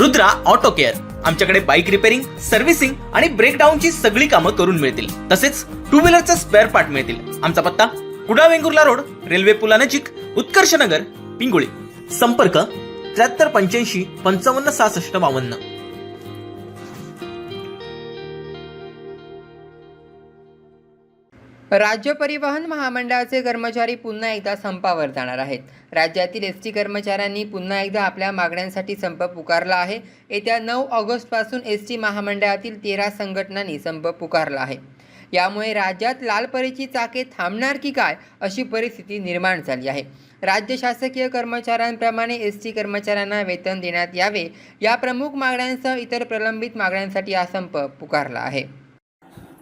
Rudra auto care. आमच्याकडे bike repairing servicing आणि ब्रेकडाऊनची सगळी कामं करून मिळतील. तसेच टू व्हीलरचे स्पेअर पार्ट मिळतील. आमचा पत्ता कुडा वेंगुर्ला रोड रेल्वे पुलानजीक उत्कर्ष नगर पिंगुळी. संपर्क त्र्याहत्तर पंच्याऐंशी पंचावन्न सहासष्ट बावन्न. राज्य परिवहन महामंडळाचे कर्मचारी पुन्हा एकदा संपावर जाणार आहेत. राज्यातील एस टी कर्मचाऱ्यांनी पुन्हा एकदा आपल्या मागण्यांसाठी संप पुकारला आहे. येत्या नऊ ऑगस्टपासून एस टी महामंडळातील तेरा संघटनांनी संप पुकारला आहे. यामुळे राज्यात लालपरीची चाके थांबणार की काय अशी परिस्थिती निर्माण झाली आहे. राज्य शासकीय कर्मचाऱ्यांप्रमाणे एस टी कर्मचाऱ्यांना वेतन देण्यात यावे या प्रमुख मागण्यांसह इतर प्रलंबित मागण्यांसाठी हा संप पुकारला आहे.